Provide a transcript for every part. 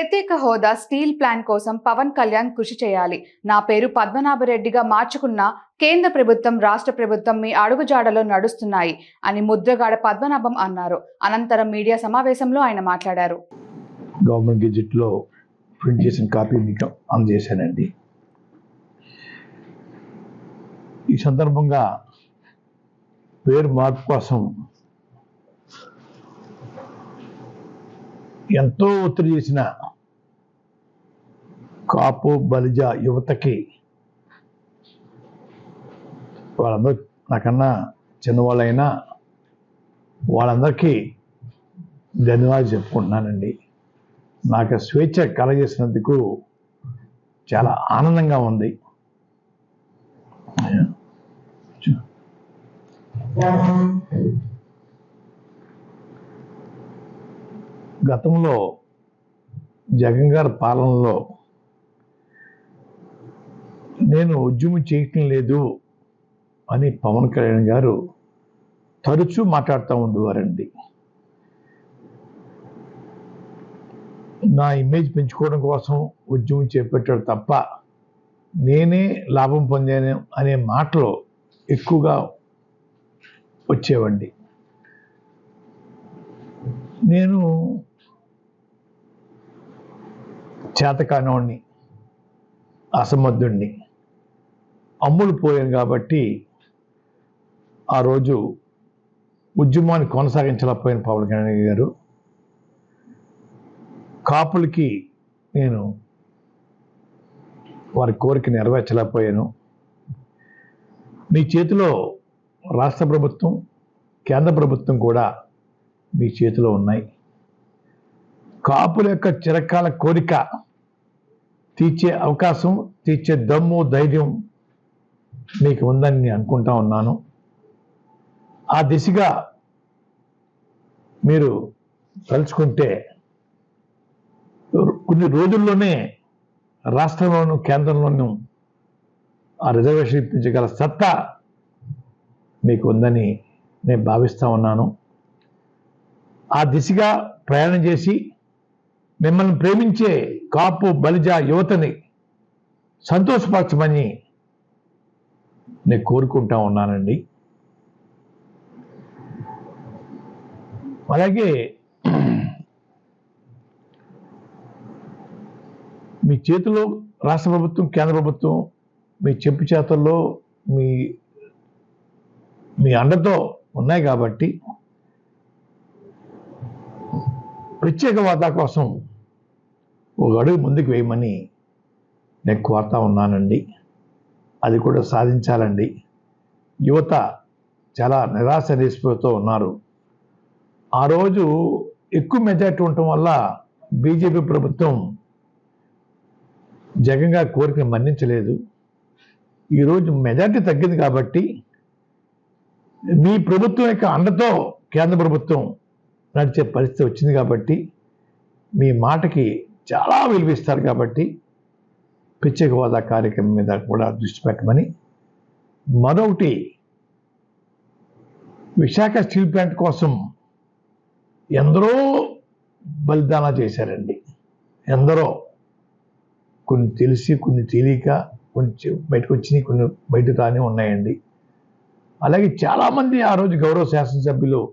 ప్రత్యేక హోదా steel plan కోసం పవన్ కళ్యాణ్ కృషి చేయాలి. నా పేరు పద్మనాభరెడ్డిగా మార్చుకున్న కేంద్ర ప్రభుత్వం రాష్ట్ర ప్రభుత్వం మీ అడుగుజాడలో నడుస్తున్నాయి అని ముద్రగాడ పద్మనాభం అన్నారు. అనంతరం మీడియా సమావేశంలో ఆయన మాట్లాడారు. గవర్నమెంట్ గెజెట్లో ప్రింట్ చేసిన కాపీ మీకు అందజేశానండి. ఈ సందర్భంగా పేరు మార్పు కోసం ఎంతో ఒత్తిడి చేసిన కాపు బలిజ యువతకి వాళ్ళందరూ నాకన్నా చిన్నవాళ్ళైనా వాళ్ళందరికీ ధన్యవాదాలు చెప్పుకుంటున్నానండి. నాకు స్వేచ్ఛ కలగేసినందుకు చాలా ఆనందంగా ఉంది. గతంలో జగన్ గారి పాలనలో నేను ఉద్యమం చేయటం లేదు అని పవన్ కళ్యాణ్ గారు తరచూ మాట్లాడుతూ ఉండేవారండి. నా ఇమేజ్ పెంచుకోవడం కోసం ఉద్యమం చేపట్టాడు తప్ప నేనే లాభం పొందాను అనే మాటలు ఎక్కువగా వచ్చేవండి. నేను చేతకానోడిని అసమర్థుణ్ణి. అమ్ములు పోయాను కాబట్టి ఆ రోజు ఉద్యమాన్ని కొనసాగించలేకపోయిన పవన్ కళ్యాణ్ గారు. కాపులకి నేను వారి కోరిక నెరవేర్చలేకపోయాను. మీ చేతిలో రాష్ట్ర ప్రభుత్వం కేంద్ర ప్రభుత్వం కూడా మీ చేతిలో ఉన్నాయి. కాపుల యొక్క చిరకాల కోరిక తీర్చే అవకాశం తీర్చే దమ్ము ధైర్యం మీకు ఉందని నేను అనుకుంటా ఉన్నాను. ఆ దిశగా మీరు తలుచుకుంటే కొన్ని రోజుల్లోనే రాష్ట్రంలోను కేంద్రంలోనూ ఆ రిజర్వేషన్ ఇప్పించగల సత్తా మీకు ఉందని నేను భావిస్తా ఉన్నాను. ఆ దిశగా ప్రయాణం చేసి మిమ్మల్ని ప్రేమించే కాపు బలిజ యువతని సంతోషపరచమని నేను కోరుకుంటా ఉన్నానండి. అలాగే మీ చేతిలో రాష్ట్ర ప్రభుత్వం కేంద్ర ప్రభుత్వం మీ చెప్పు చేతల్లో మీ మీ అండతో ఉన్నాయి కాబట్టి ప్రత్యేక వాదా కోసం ఒక అడుగు ముందుకు వేయమని నేను కోరుతా ఉన్నానండి. అది కూడా సాధించాలండి. యువత చాలా నిరాశ నిస్పృహతో ఉన్నారు. ఆ రోజు ఎక్కువ మెజార్టీ ఉండటం వల్ల బీజేపీ ప్రభుత్వం జగన్ గారి కోరికను మన్నించలేదు. ఈరోజు మెజార్టీ తగ్గింది కాబట్టి మీ ప్రభుత్వం యొక్క అండతో కేంద్ర ప్రభుత్వం నడిచే పరిస్థితి వచ్చింది కాబట్టి మీ మాటకి చాలా విలువిస్తారు కాబట్టి పిచ్చక హోదా కార్యక్రమం మీద కూడా దృష్టి పెట్టమని మరొకటి విశాఖ స్టీల్ ప్లాంట్ కోసం ఎందరో బలిదాన చేశారండి. ఎందరో కొన్ని తెలిసి కొన్ని తెలియక కొంచెం బయటకు వచ్చినాయి కొన్ని బయట రాని ఉన్నాయండి. అలాగే చాలామంది ఆ రోజు గౌరవ శాసనసభ్యులు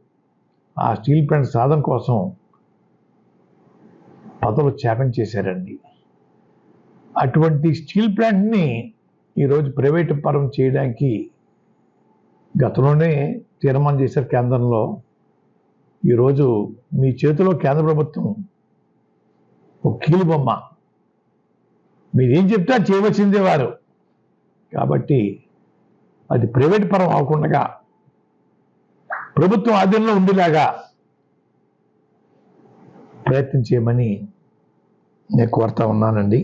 ఆ స్టీల్ ప్లాంట్ సాధన కోసం పదవులు త్యాగం చేశారండి. అటువంటి స్టీల్ ప్లాంట్ని ఈరోజు ప్రైవేట్ పరం చేయడానికి గతంలోనే తీర్మానం చేశారు కేంద్రంలో. ఈరోజు మీ చేతిలో కేంద్ర ప్రభుత్వం ఒక కీలు బొమ్మ. మీరేం చెప్తే చేయవలసిందే వారు. కాబట్టి అది ప్రైవేట్ పరం అవ్వకుండా ప్రభుత్వం ఆధీనంలో ఉండేలాగా ప్రయత్నం చేయమని నేను కోరుతా ఉన్నానండి.